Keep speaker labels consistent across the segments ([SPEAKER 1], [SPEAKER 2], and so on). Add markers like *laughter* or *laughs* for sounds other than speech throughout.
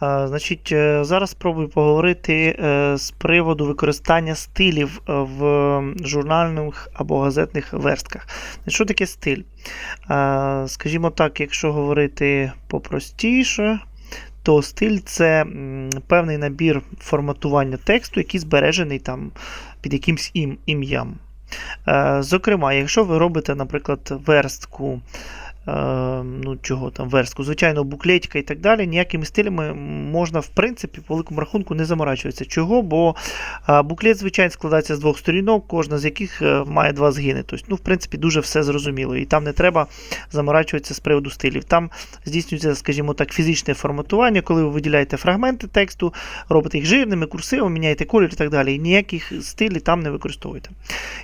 [SPEAKER 1] Значить, е, зараз спробую поговорити е, з приводу використання стилів е, в журнальних або газетних верстках. Що таке стиль? Скажімо так, якщо говорити попростіше, то стиль це певний набір форматування тексту, який збережений там під якимсь ім- ім'ям. Зокрема, якщо ви робите, наприклад, верстку, ну чого там, верстку, звичайно, буклетика і так далі, ніякими стилями можна, в принципі, по великому рахунку не заморачуватися. Чого? Бо е, буклет, звичайно, складається з двох сторінок, кожна з яких е, має два згини. Тобто, ну, в принципі, дуже все зрозуміло. І там не треба заморачуватися з приводу стилів. Там здійснюється, скажімо так, фізичне форматування, коли ви виділяєте фрагменти тексту, робите їх жирними, курсивом, міняєте колір і так далі. І ніяких стилів там не використовуєте.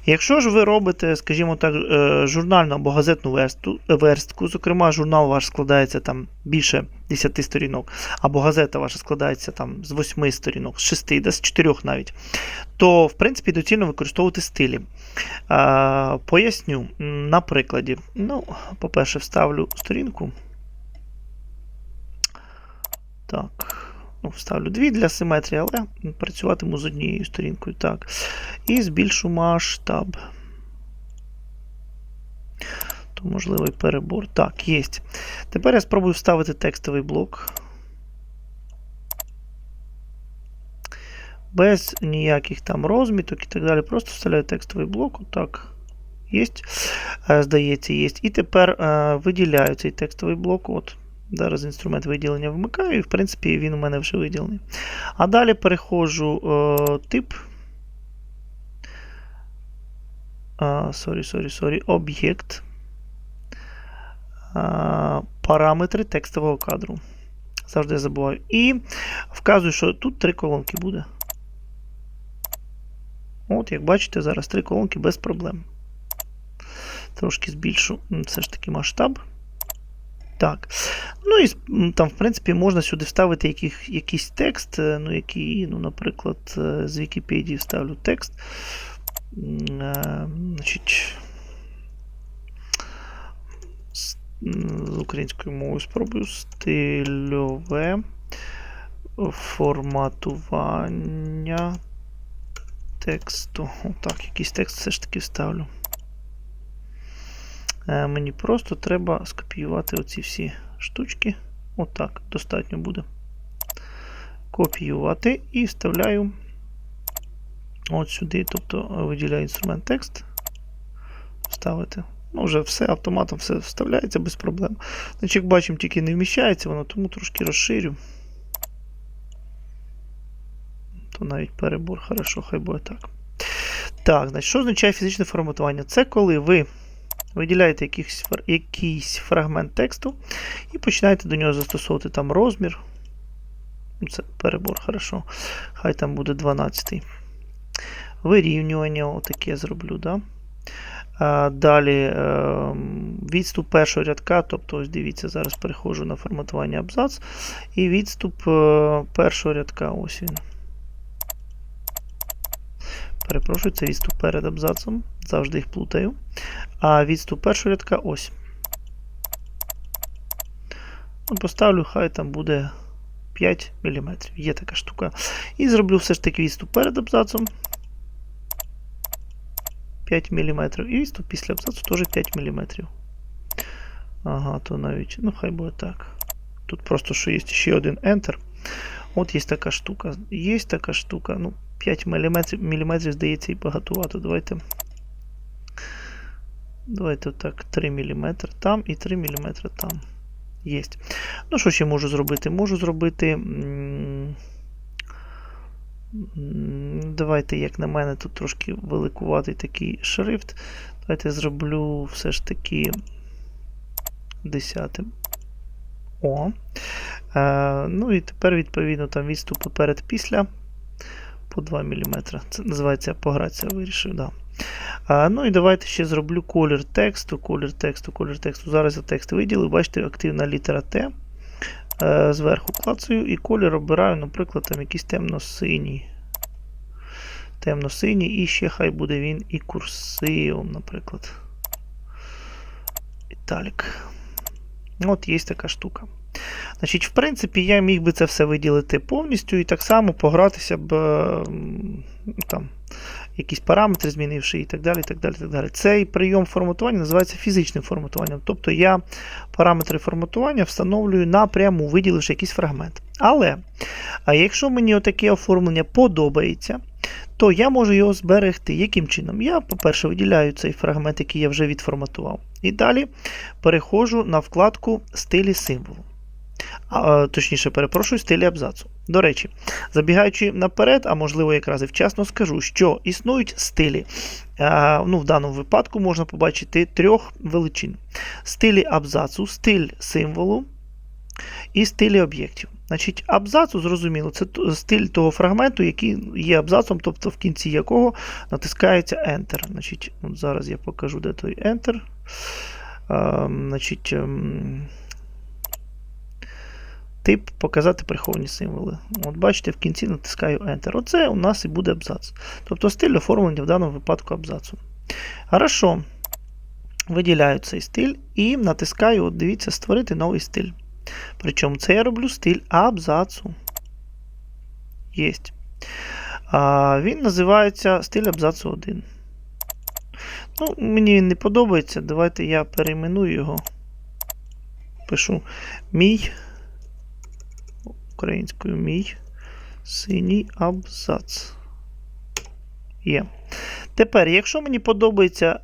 [SPEAKER 1] Якщо ж ви робите, скажімо так, е, журнальну або газетну версту, верстку, зокрема, журнал ваш складається там більше 10 сторінок, або газета ваша складається там з 8 сторінок, з 6, да, з 4 навіть, то в принципі доцільно використовувати стилі. А, поясню на прикладі. Ну, по-перше, вставлю сторінку. Так. Ну, вставлю дві для симетрії, але працюватиму з однією сторінкою. Так. І збільшу масштаб. То можливий перебор. Так, є. Тепер я спробую вставити текстовий блок. Без ніяких там розміток і так далі. Просто вставляю текстовий блок. Отак. Є. Здається, є. І тепер е, виділяю цей текстовий блок. От. Зараз інструмент виділення вмикаю, і, в принципі, він у мене вже виділений. А далі переходжу е, тип. Сорі, сорі, сорі, об'єкт. А, Параметри текстового кадру. Завжди забуваю. І вказую, що тут три колонки буде. От, як бачите, зараз три колонки без проблем. Трошки збільшу все ж таки масштаб. Так. Ну і там, в принципі, можна сюди вставити яких, якийсь текст, е, ну, який, ну, наприклад, е, з Вікіпедії вставлю текст. Е, Значить, з м, з українською мовою спробую стильове форматування тексту. Так, якийсь текст все ж таки вставлю. Е, Мені просто треба скопіювати оці всі штучки. Отак, достатньо буде. Копіювати і вставляю от сюди, тобто виділяю інструмент текст. Вставити. Ну, вже все автоматом все вставляється без проблем. Значить, як бачимо, тільки не вміщається воно, тому трошки розширю. То навіть перебор, хорошо, хай буде так. Так, значить, що означає фізичне форматування? Це коли ви виділяєте якийсь, якийсь фрагмент тексту і починаєте до нього застосовувати там розмір. Ну, Це перебор, хорошо. Хай там буде 12. Вирівнювання, отаке зроблю, да? Далі е, відступ першого рядка, тобто, ось дивіться, зараз переходжу на форматування абзац. І відступ е, першого рядка, ось він. Перепрошую, це відступ перед абзацом. Завжди їх плутаю. А відступ першого рядка ось. Ну, Поставлю, хай там буде 5 мм. Є така штука. І зроблю все ж таки відступ перед абзацом. 5 мм. І відступ після абзацу теж 5 мм. Ага, то навіть, ну хай буде так. Тут просто що є ще один Enter. От є така штука. Є така штука. Ну, 5 мм, міліметрів, здається, і багатувато. Давайте. Давайте так, 3 мм там і 3 мм там. Є. Ну, що ще можу зробити? Можу зробити. Давайте, як на мене, тут трошки великуватий такий шрифт. Давайте зроблю все ж таки 10. О. Е, ну і тепер, відповідно, там відступи перед-після по 2 мм. Це називається погратися, вирішив. Да. А, ну і давайте ще зроблю колір тексту, колір тексту, колір тексту. Зараз я текст виділив. Бачите, активна літера Т. Е, зверху клацаю і колір обираю, наприклад, там якийсь темно-синій. Темно-синій, і ще хай буде він і курсивом, наприклад. Італік. От є така штука. Значить, в принципі, я міг би це все виділити повністю і так само погратися б е, там, якісь параметри змінивши і так далі. так далі, так далі. Цей прийом форматування називається фізичним форматуванням. Тобто я параметри форматування встановлюю напряму, виділивши якийсь фрагмент. Але а якщо мені отаке оформлення подобається, то я можу його зберегти. Яким чином? Я, по-перше, виділяю цей фрагмент, який я вже відформатував. І далі переходжу на вкладку стилі символу. А, точніше, перепрошую, стилі абзацу. До речі, забігаючи наперед, а можливо, якраз і вчасно скажу, що існують стилі. А, ну, В даному випадку можна побачити трьох величин: стилі абзацу, стиль символу і стилі об'єктів. Значить, абзацу, зрозуміло, це стиль того фрагменту, який є абзацом, тобто в кінці якого натискається Enter. Значить, от зараз я покажу, де той Enter. А, значить, ем, тип показати приховані символи. От бачите, в кінці натискаю Enter. Оце у нас і буде абзац. Тобто стиль оформлення в даному випадку абзацу. Хорошо. Виділяю цей стиль і натискаю, от дивіться, створити новий стиль. Причому це я роблю стиль абзацу. Єсть. А, він називається стиль абзацу 1. Ну, мені він не подобається. Давайте я перейменую його. Пишу мій українською мій синій абзац. Є. Тепер, якщо мені подобається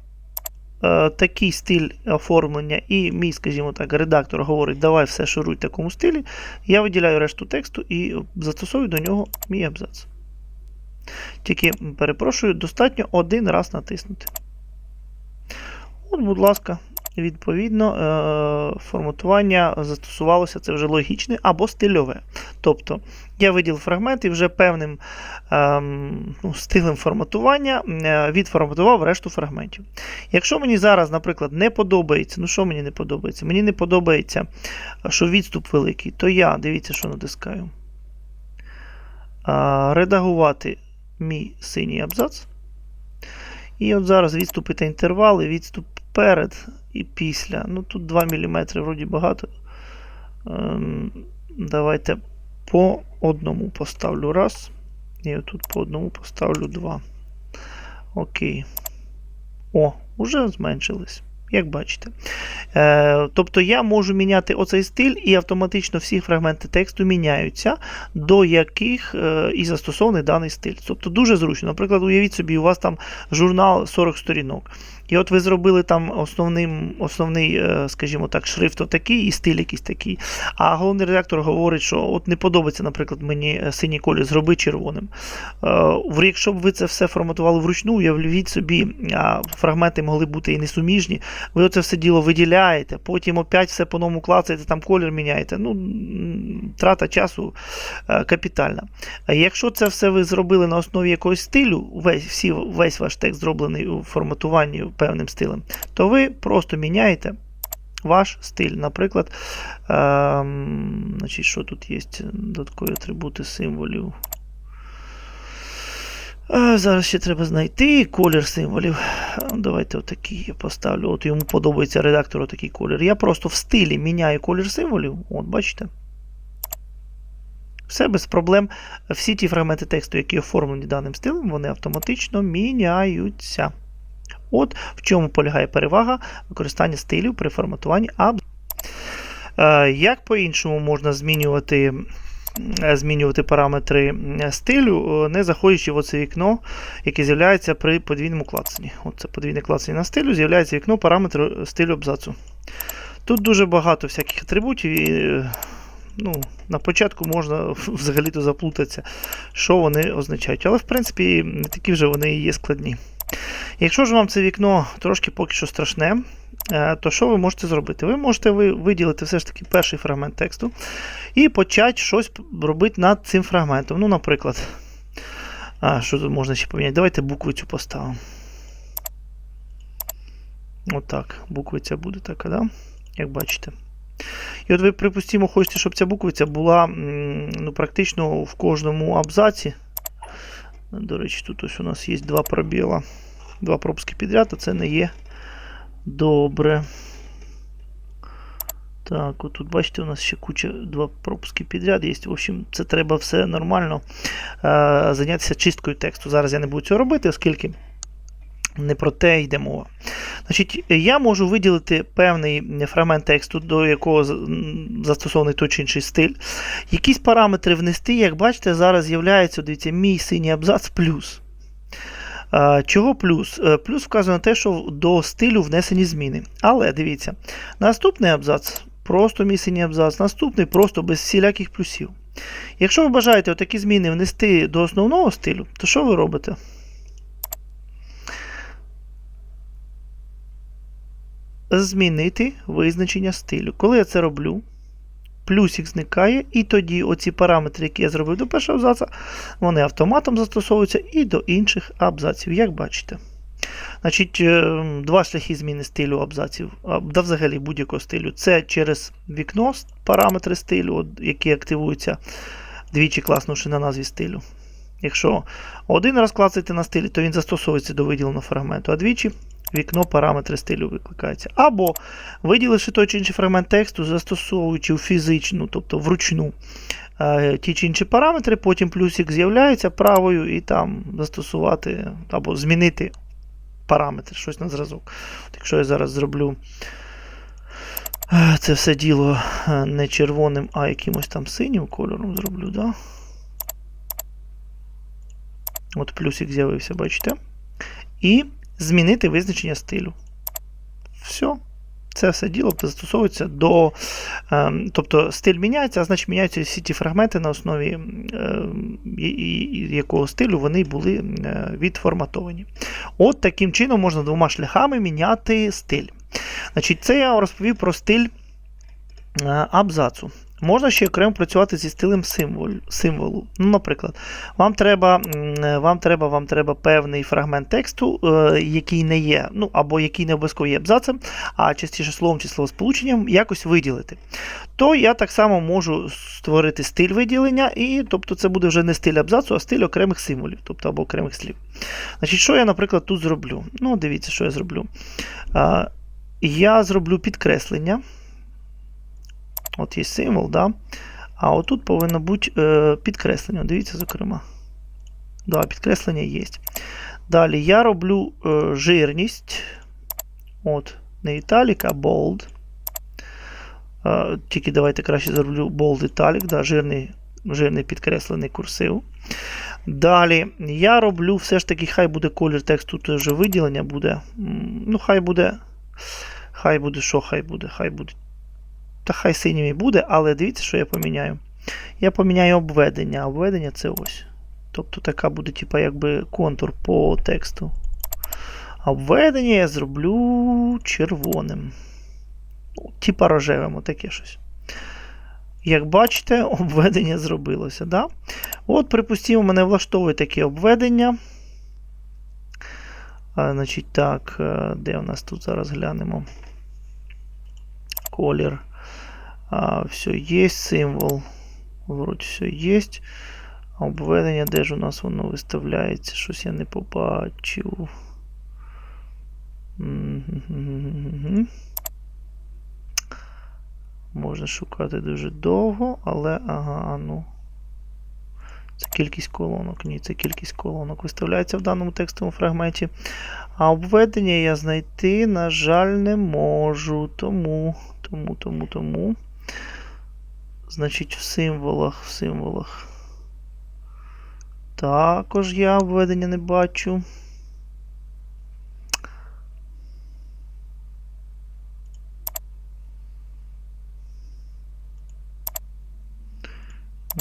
[SPEAKER 1] е, такий стиль оформлення, і мій, скажімо так, редактор говорить, давай все шуруй в такому стилі, я виділяю решту тексту і застосовую до нього мій абзац. Тільки, перепрошую, достатньо один раз натиснути. От, будь ласка, відповідно, е, форматування застосувалося, це вже логічне або стильове. Тобто я виділив фрагмент і вже певним ем, ну, стилем форматування е, відформатував решту фрагментів. Якщо мені зараз, наприклад, не подобається, ну що мені не подобається? Мені не подобається, що відступ великий, то я, дивіться, що натискаю. Редагувати мій синій абзац. І от зараз відступи та інтервали, відступ перед і після. Ну тут 2 мм вроді багато. Ем, давайте по одному поставлю раз. І отут по одному поставлю два. Окей. О, уже зменшились. Як бачите. Е, тобто я можу міняти оцей стиль, і автоматично всі фрагменти тексту міняються, до яких е, і застосований даний стиль. Тобто дуже зручно. Наприклад, уявіть собі, у вас там журнал 40 сторінок. І от ви зробили там основним, основний, е, скажімо так, шрифт отакий і стиль якийсь такий. А головний редактор говорить, що от не подобається, наприклад, мені синій колір, зроби червоним. Е, Якщо б ви це все форматували вручну, уявіть собі, фрагменти могли бути і несуміжні. Ви оце все діло виділяєте, потім опять все по-новому клацаєте, там колір міняєте. Ну, трата часу е, капітальна. Якщо це все ви зробили на основі якогось стилю, весь, всі, весь ваш текст зроблений у форматуванні певним стилем, то ви просто міняєте ваш стиль. Наприклад, ем, значить, що тут є? Додаткові атрибути символів. Е, Зараз ще треба знайти колір символів. Давайте отакий я поставлю. От йому подобається редактору такий колір. Я просто в стилі міняю колір символів. От, бачите. Все без проблем. Всі ті фрагменти тексту, які оформлені даним стилем, вони автоматично міняються. От в чому полягає перевага використання стилів при форматуванні аб. Е, Як по-іншому можна змінювати, змінювати параметри е, стилю, е, не заходячи в оце вікно, яке з'являється при подвійному клацанні. Оце подвійне клацання на стилю, з'являється вікно параметру стилю абзацу. Тут дуже багато всяких атрибутів. І, е, ну, на початку можна *laughs* взагалі-то заплутатися, що вони означають. Але, в принципі, не такі вже вони і є складні. Якщо ж вам це вікно трошки поки що страшне, е, то що ви можете зробити? Ви можете виділити все ж таки перший фрагмент тексту і почати щось робити над цим фрагментом. Ну, наприклад, а, що тут можна ще поміняти? Давайте буквицю поставимо. Отак, буквиця буде така, да? як бачите. І от ви, припустимо, хочете, щоб ця буквиця була ну, практично в кожному абзаці. До речі, тут ось у нас є два пробіла, два пропуски підряд, а це не є добре. Так, отут, бачите, у нас ще куча два пропуски підряд є. В общем, це треба все нормально е, зайнятися чисткою тексту. Зараз я не буду цього робити, оскільки не про те йде мова. Значить, я можу виділити певний фрагмент тексту, до якого застосований той чи інший стиль. Якісь параметри внести, як бачите, зараз з'являється, дивіться, мій синій абзац плюс. Чого плюс? Е, Плюс вказує на те, що до стилю внесені зміни. Але дивіться, наступний абзац просто мій абзац, наступний просто без всіляких плюсів. Якщо ви бажаєте отакі зміни внести до основного стилю, то що ви робите? Змінити визначення стилю. Коли я це роблю, плюсик зникає, і тоді оці параметри, які я зробив до першого абзаца, вони автоматом застосовуються і до інших абзаців, як бачите. Значить, е, два шляхи зміни стилю абзаців, да взагалі будь-якого стилю. Це через вікно параметри стилю, які активуються двічі класнувши на назві стилю. Якщо один раз клацаєте на стилі, то він застосовується до виділеного фрагменту, а двічі вікно параметри стилю викликається. Або виділивши той чи інший фрагмент тексту, застосовуючи у фізичну, тобто вручну е, ті чи інші параметри, потім плюсик з'являється правою і там застосувати або змінити параметр, щось на зразок. Якщо я зараз зроблю е, це все діло е, не червоним, а якимось там синім кольором зроблю, да? От плюсик з'явився, бачите? І змінити визначення стилю. Все. Це все діло застосовується до. ем, тобто стиль міняється, а значить міняються всі ті фрагменти на основі ем, якого стилю вони були е, відформатовані. От таким чином можна двома шляхами міняти стиль. Значить, це я розповів про стиль е, абзацу. Можна ще окремо працювати зі стилем символ, символу. Ну, наприклад, вам треба, е, вам треба, вам треба певний фрагмент тексту, е, який не є, ну або який не обов'язково є абзацем, а частіше словом чи словосполученням, якось виділити. То я так само можу створити стиль виділення, і тобто це буде вже не стиль абзацу, а стиль окремих символів, тобто або окремих слів. Значить, що я, наприклад, тут зроблю? Ну, дивіться, що я зроблю. А, я зроблю підкреслення. От є символ, да? а отут повинно бути е, підкреслення. Дивіться, зокрема. Да, підкреслення є. Далі я роблю е, жирність. От, не італік, а bold. Е, тільки давайте краще зроблю bold італік, да, жирний, жирний підкреслений курсив. Далі я роблю все ж таки, хай буде колір тексту, тут вже виділення буде. Ну, хай буде. Хай буде, що хай буде? Хай буде. Та хай синім і буде, але дивіться, що я поміняю. Я поміняю обведення. Обведення це ось. Тобто така буде, типа, якби контур по тексту. Обведення я зроблю червоним. Ну, Типа рожевим, отаке щось. Як бачите, *laughs* обведення зробилося. Да? От, припустимо, мене влаштовує таке обведення. А, значить, так, е, де у нас тут зараз глянемо? Колір. А, все є, символ. Вроді все є. А обведення, де ж у нас воно виставляється? Щось я не побачив. Можна шукати дуже довго, але ага, ну. Це кількість колонок. Ні, це кількість колонок виставляється в даному текстовому фрагменті. А обведення я знайти, на жаль, не можу. Тому, тому, тому, тому. Значить, в символах, в символах. Також я обведення не бачу.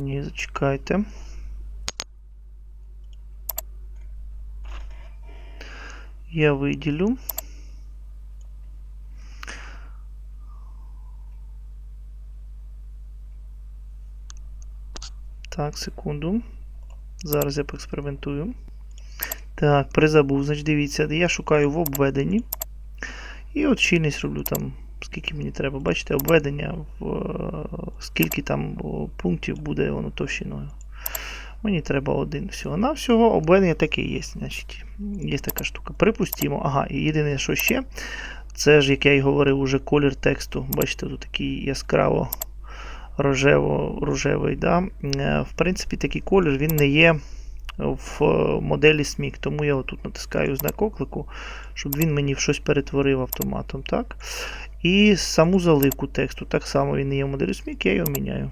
[SPEAKER 1] Ні, зачекайте. Я виділю. Так, секунду. Зараз я поекспериментую. Так, призабув, значить, дивіться, я шукаю в обведенні. І от щільність роблю там, скільки мені треба. Бачите, обведення, в, е, скільки там пунктів буде воно товщиною. Мені треба один всього на всього. Обведення таке є. Значить, Є така штука. Припустимо. Ага, і єдине, що ще, Це ж, як я й говорив, уже колір тексту. Бачите, тут такий яскраво рожево, рожевий. Да? Е, В принципі, такий колір він не є в моделі SMIC, тому я отут натискаю знак оклику, щоб він мені в щось перетворив автоматом. так? І саму заливку тексту. Так само він не є в моделі SMIC, я його міняю.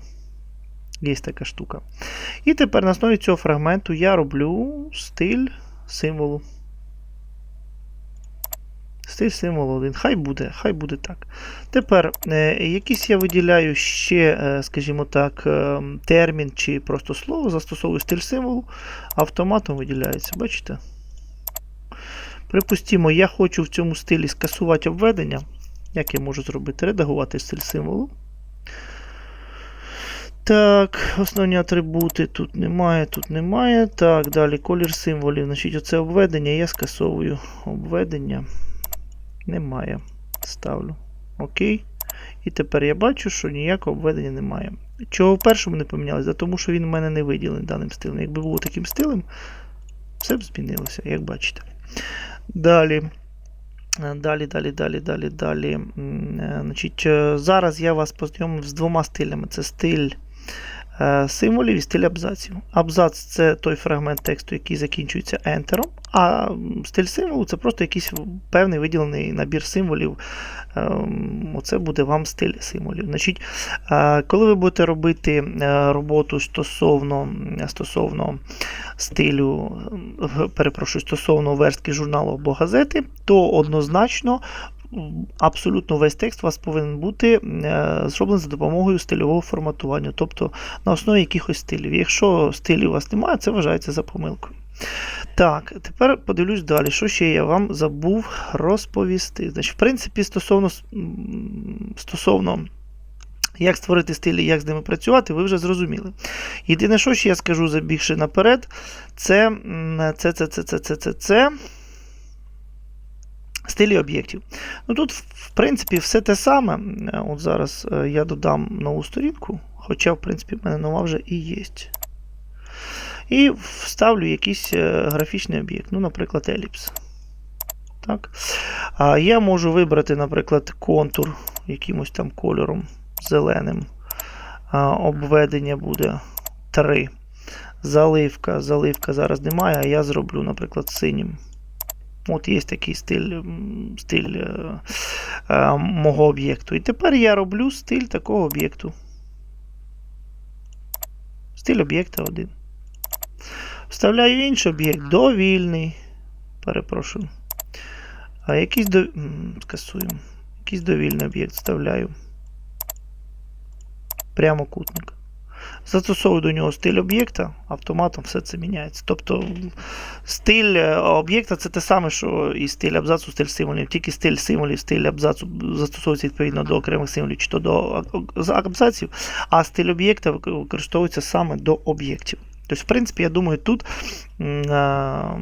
[SPEAKER 1] Є така штука. І тепер на основі цього фрагменту я роблю стиль символу. Стиль символу 1. Хай буде, хай буде так. Тепер, е, якийсь я виділяю ще, е, скажімо так, е, термін чи просто слово, застосовую стиль символу, автоматом виділяється. Бачите? Припустімо, я хочу в цьому стилі скасувати обведення. Як я можу зробити? Редагувати стиль символу. Так, основні атрибути тут немає, тут немає. Так, далі колір символів. Значить, оце обведення. Я скасовую обведення. Немає. Ставлю. Окей. І тепер я бачу, що ніякого обведення немає. Чого в першому не помінялося? Тому що він у мене не виділений даним стилем. Якби було таким стилем, все б змінилося, як бачите. Далі. Далі, далі, далі, далі, далі. Е, Значить, е, зараз я вас познайомив з двома стилями. Це стиль символів і стиль абзаців. Абзац це той фрагмент тексту, який закінчується ентером, а стиль символу це просто якийсь певний виділений набір символів. Ем, Оце буде вам стиль символів. Значить, е, коли ви будете робити е, роботу стосовно, стосовно стилю, е, перепрошую, стосовно верстки журналу або газети, то однозначно абсолютно весь текст у вас повинен бути е, зроблений за допомогою стильового форматування, тобто на основі якихось стилів. Якщо стилів у вас немає, це вважається за помилкою. Так, тепер подивлюсь далі, що ще я вам забув розповісти. Значить, в принципі, стосовно, стосовно як створити стилі, як з ними працювати, ви вже зрозуміли. Єдине, що ще я скажу, забігши наперед, це м, це, це, це, це, це, це, це стилі об'єктів. Ну тут, в принципі, все те саме. Е, От зараз е, я додам нову сторінку, хоча, в принципі, в мене нова вже і є. І вставлю якийсь е, графічний об'єкт, ну, наприклад, еліпс. Так. А я можу вибрати, наприклад, контур якимось там кольором зеленим. А, обведення буде 3. Заливка. Заливка зараз немає, а я зроблю, наприклад, синім. От є такий стиль, стиль е, е, мого об'єкту. І тепер я роблю стиль такого об'єкту. Стиль об'єкта 1. Вставляю інший об'єкт довільний. Перепрошую. А якийсь до... скасуємо. Якийсь довільний об'єкт вставляю. Прямокутник. Застосовую до нього стиль об'єкта, автоматом все це міняється. Тобто стиль е, об'єкта це те саме, що і стиль абзацу, стиль символів. Тільки стиль символів, стиль абзацу застосовується відповідно до окремих символів чи то до абзаців, а стиль об'єкта використовується саме до об'єктів. Тобто, в принципі, я думаю, тут а,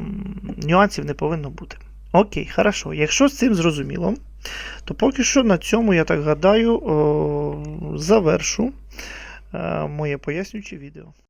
[SPEAKER 1] нюансів не повинно бути. Окей, хорошо. Якщо з цим зрозуміло, то поки що на цьому, я так гадаю, завершу е, моє пояснююче відео.